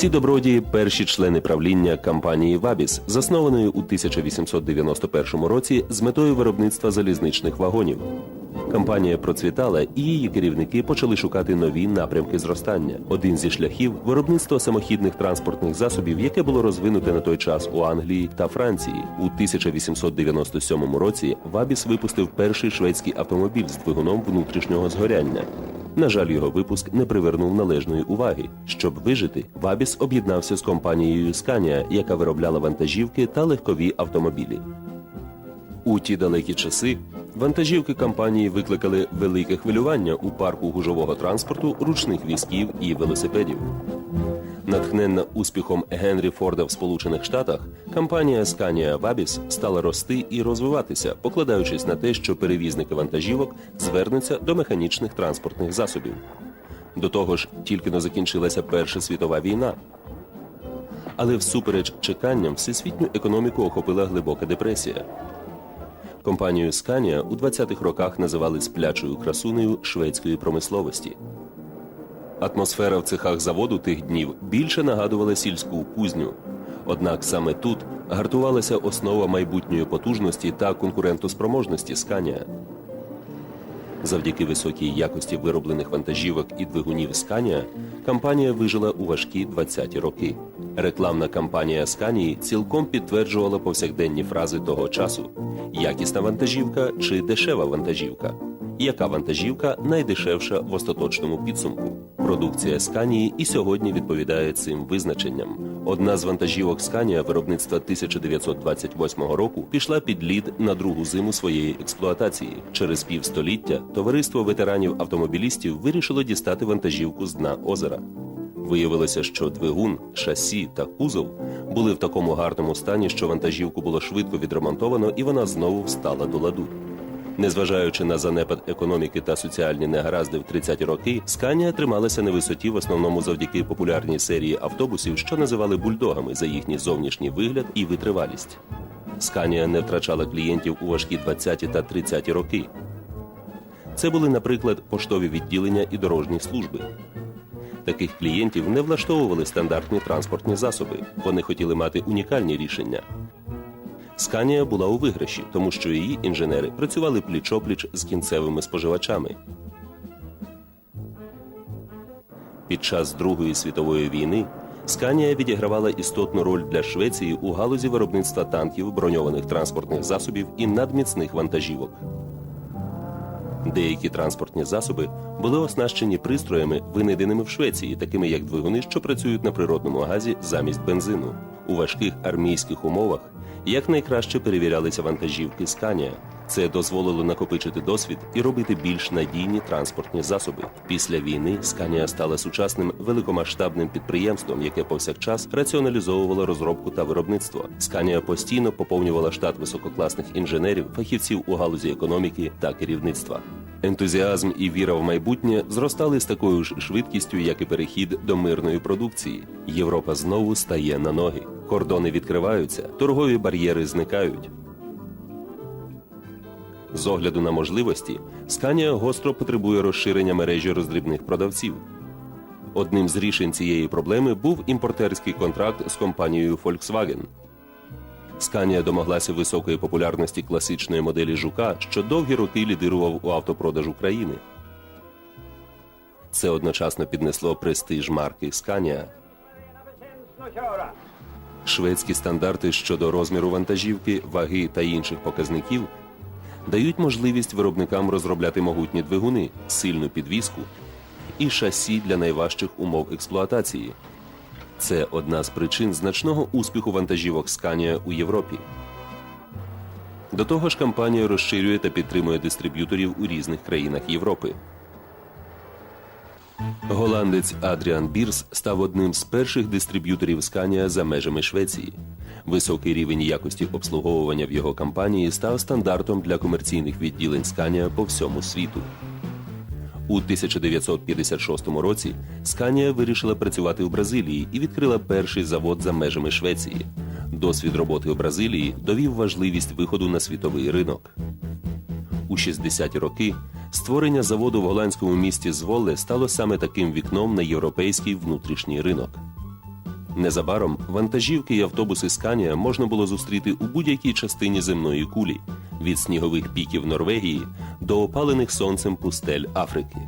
Ці добродії перші члени правління компанії Вабіс, заснованої у 1891 році з метою виробництва залізничних вагонів. Компанія процвітала, і її керівники почали шукати нові напрямки зростання. Один зі шляхів виробництво самохідних транспортних засобів, яке було розвинуте на той час у Англії та Франції. У 1897 році Вабіс випустив перший шведський автомобіль з двигуном внутрішнього згоряння. На жаль, його випуск не привернув належної уваги. Щоб вижити, Вабіс об'єднався з компанією Scania, яка виробляла вантажівки та легкові автомобілі. У ті далекі часи вантажівки компанії викликали велике хвилювання у парку гужового транспорту, ручних візків і велосипедів. Натхненна успіхом Генрі Форда в Сполучених Штатах, компанія Scania Vabis стала рости і розвиватися, покладаючись на те, що перевізники вантажівок звернуться до механічних транспортних засобів. До того ж, тільки но закінчилася Перша світова війна. Але всупереч чеканням всесвітню економіку охопила глибока депресія. Компанію Scania у 20-х роках називали сплячою красунею шведської промисловості. Атмосфера в цехах заводу тих днів більше нагадувала сільську кузню. Однак саме тут гартувалася основа майбутньої потужності та конкурентоспроможності Scania. Завдяки високій якості вироблених вантажівок і двигунів Scania компанія вижила у важкі 20-ті роки. Рекламна кампанія Scania цілком підтверджувала повсякденні фрази того часу: якісна вантажівка чи дешева вантажівка. Яка вантажівка найдешевша в остаточному підсумку? Продукція Сканії і сьогодні відповідає цим визначенням. Одна з вантажівок Сканія виробництва 1928 року пішла під лід на другу зиму своєї експлуатації. Через півстоліття товариство ветеранів автомобілістів вирішило дістати вантажівку з дна озера. Виявилося, що двигун, шасі та кузов були в такому гарному стані, що вантажівку було швидко відремонтовано і вона знову встала до ладу. Незважаючи на занепад економіки та соціальні негаразди в 30-ті роки, Сканія трималася на висоті в основному завдяки популярній серії автобусів, що називали бульдогами за їхній зовнішній вигляд і витривалість. Сканія не втрачала клієнтів у важкі 20-ті та 30-ті роки. Це були, наприклад, поштові відділення і дорожні служби. Таких клієнтів не влаштовували стандартні транспортні засоби. Вони хотіли мати унікальні рішення. Сканія була у виграші, тому що її інженери працювали пліч-опліч з кінцевими споживачами. Під час Другої світової війни Сканія відігравала істотну роль для Швеції у галузі виробництва танків, броньованих транспортних засобів і надміцних вантажівок. Деякі транспортні засоби були оснащені пристроями, винайденими в Швеції, такими як двигуни, що працюють на природному газі замість бензину. У важких армійських умовах якнайкраще перевірялися вантажівки Сканія. Це дозволило накопичити досвід і робити більш надійні транспортні засоби. Після війни Сканія стала сучасним великомасштабним підприємством, яке повсякчас раціоналізовувало розробку та виробництво. Сканія постійно поповнювала штат висококласних інженерів, фахівців у галузі економіки та керівництва. Ентузіазм і віра в майбутнє зростали з такою ж швидкістю, як і перехід до мирної продукції. Європа знову стає на ноги. Кордони відкриваються, торгові бар'єри зникають. З огляду на можливості, Сканія гостро потребує розширення мережі роздрібних продавців. Одним з рішень цієї проблеми був імпортерський контракт з компанією Volkswagen. Сканія домоглася високої популярності класичної моделі жука, що довгі роки лідирував у автопродажу країни. Це одночасно піднесло престиж марки Сканія. Шведські стандарти щодо розміру вантажівки, ваги та інших показників дають можливість виробникам розробляти могутні двигуни, сильну підвіску і шасі для найважчих умов експлуатації. Це одна з причин значного успіху вантажівок Scania у Європі. До того ж, компанія розширює та підтримує дистриб'юторів у різних країнах Європи. Голландець Адріан Бірс став одним з перших дистриб'юторів Scania за межами Швеції. Високий рівень якості обслуговування в його компанії став стандартом для комерційних відділень Scania по всьому світу. У 1956 році Scania вирішила працювати у Бразилії і відкрила перший завод за межами Швеції. Досвід роботи у Бразилії довів важливість виходу на світовий ринок. У 60-ті роки створення заводу в голландському місті Зволле стало саме таким вікном на європейський внутрішній ринок. Незабаром вантажівки і автобуси Сканія можна було зустріти у будь-якій частині земної кулі від снігових піків Норвегії до опалених сонцем пустель Африки.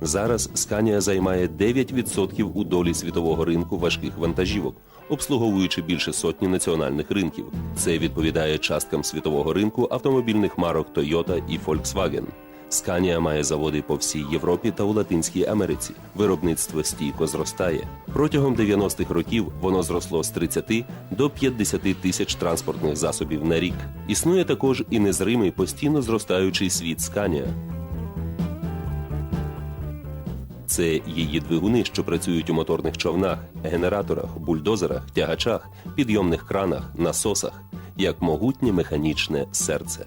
Зараз Сканія займає 9% у долі світового ринку важких вантажівок, обслуговуючи більше сотні національних ринків. Це відповідає часткам світового ринку автомобільних марок Toyota і Volkswagen. Сканія має заводи по всій Європі та у Латинській Америці. Виробництво стійко зростає. Протягом 90-х років воно зросло з 30 до 50 тисяч транспортних засобів на рік. Існує також і незримий постійно зростаючий світ Сканія. Це її двигуни, що працюють у моторних човнах, генераторах, бульдозерах, тягачах, підйомних кранах, насосах, як могутнє механічне серце.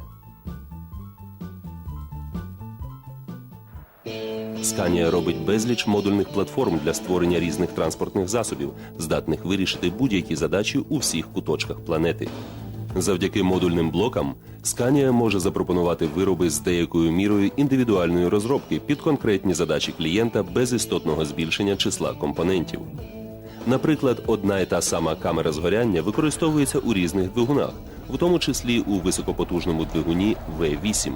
Сканія робить безліч модульних платформ для створення різних транспортних засобів, здатних вирішити будь-які задачі у всіх куточках планети. Завдяки модульним блокам Сканія може запропонувати вироби з деякою мірою індивідуальної розробки під конкретні задачі клієнта без істотного збільшення числа компонентів. Наприклад, одна і та сама камера згоряння використовується у різних двигунах, в тому числі у високопотужному двигуні V8.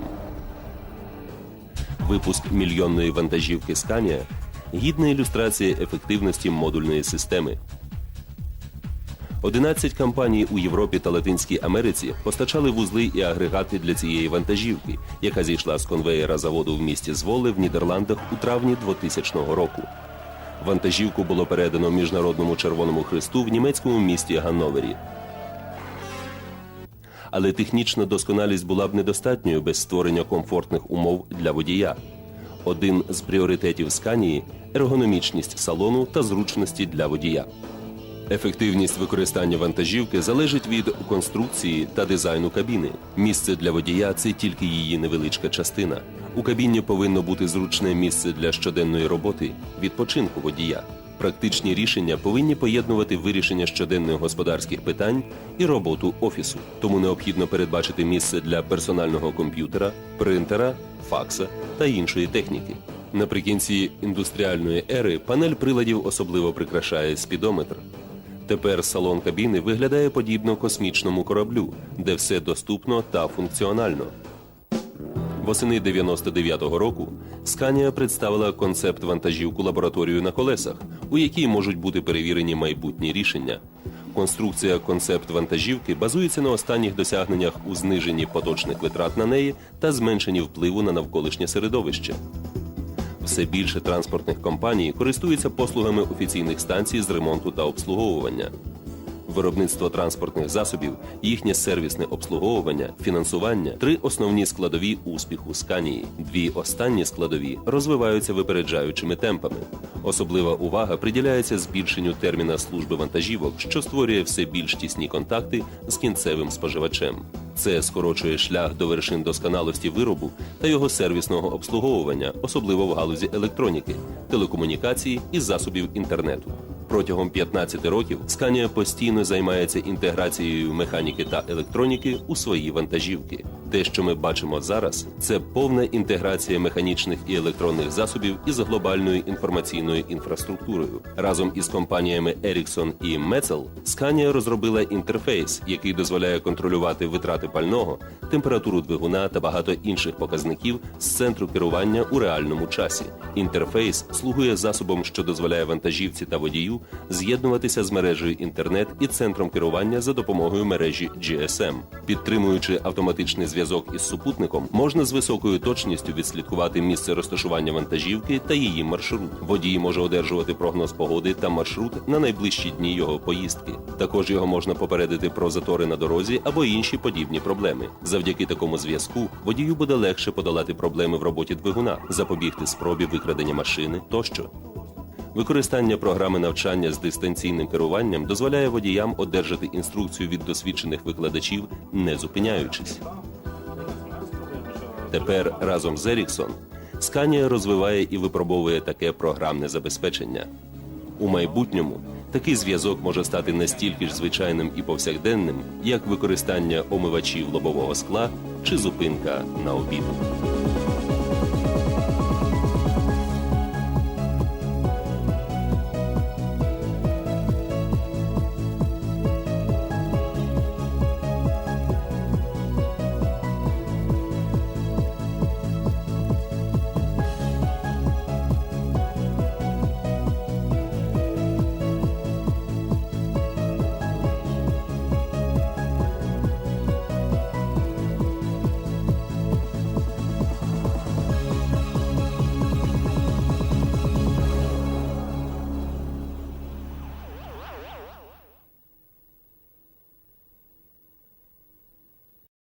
Випуск мільйонної вантажівки Scania – гідна ілюстрація ефективності модульної системи. 11 компаній у Європі та Латинській Америці постачали вузли і агрегати для цієї вантажівки, яка зійшла з конвеєра заводу в місті Зволе в Нідерландах у травні 2000 року. Вантажівку було передано Міжнародному Червоному Христу в німецькому місті Ганновері. Але технічна досконалість була б недостатньою без створення комфортних умов для водія. Один з пріоритетів Сканії ергономічність салону та зручності для водія. Ефективність використання вантажівки залежить від конструкції та дизайну кабіни. Місце для водія це тільки її невеличка частина. У кабіні повинно бути зручне місце для щоденної роботи, відпочинку водія. Практичні рішення повинні поєднувати вирішення щоденних господарських питань і роботу офісу. Тому необхідно передбачити місце для персонального комп'ютера, принтера, факса та іншої техніки. Наприкінці індустріальної ери панель приладів особливо прикрашає спідометр. Тепер салон кабіни виглядає подібно космічному кораблю, де все доступно та функціонально. Восени 99-го року Сканія представила концепт вантажівку лабораторію на колесах, у якій можуть бути перевірені майбутні рішення. Конструкція концепт вантажівки базується на останніх досягненнях у зниженні поточних витрат на неї та зменшенні впливу на навколишнє середовище. Все більше транспортних компаній користуються послугами офіційних станцій з ремонту та обслуговування. Виробництво транспортних засобів, їхнє сервісне обслуговування, фінансування три основні складові успіху Сканії. Дві останні складові розвиваються випереджаючими темпами. Особлива увага приділяється збільшенню терміна служби вантажівок, що створює все більш тісні контакти з кінцевим споживачем. Це скорочує шлях до вершин досконалості виробу та його сервісного обслуговування, особливо в галузі електроніки, телекомунікації і засобів інтернету. Протягом 15 років Сканія постійно займається інтеграцією механіки та електроніки у свої вантажівки. Те, що ми бачимо зараз, це повна інтеграція механічних і електронних засобів із глобальною інформаційною інфраструктурою. Разом із компаніями Ericsson і Metzel Scania розробила інтерфейс, який дозволяє контролювати витрати пального, температуру двигуна та багато інших показників з центру керування у реальному часі. Інтерфейс слугує засобом, що дозволяє вантажівці та водію з'єднуватися з мережею інтернет і центром керування за допомогою мережі GSM. Підтримуючи автоматичний зв'язок із супутником, можна з високою точністю відслідкувати місце розташування вантажівки та її маршрут. Водій може одержувати прогноз погоди та маршрут на найближчі дні його поїздки. Також його можна попередити про затори на дорозі або інші подібні проблеми. Завдяки такому зв'язку водію буде легше подолати проблеми в роботі двигуна, запобігти спробі викрадення машини тощо. Використання програми навчання з дистанційним керуванням дозволяє водіям одержати інструкцію від досвідчених викладачів, не зупиняючись. Тепер разом з Ericsson Scania розвиває і випробовує таке програмне забезпечення. У майбутньому такий зв'язок може стати настільки ж звичайним і повсякденним, як використання омивачів лобового скла чи зупинка на обід.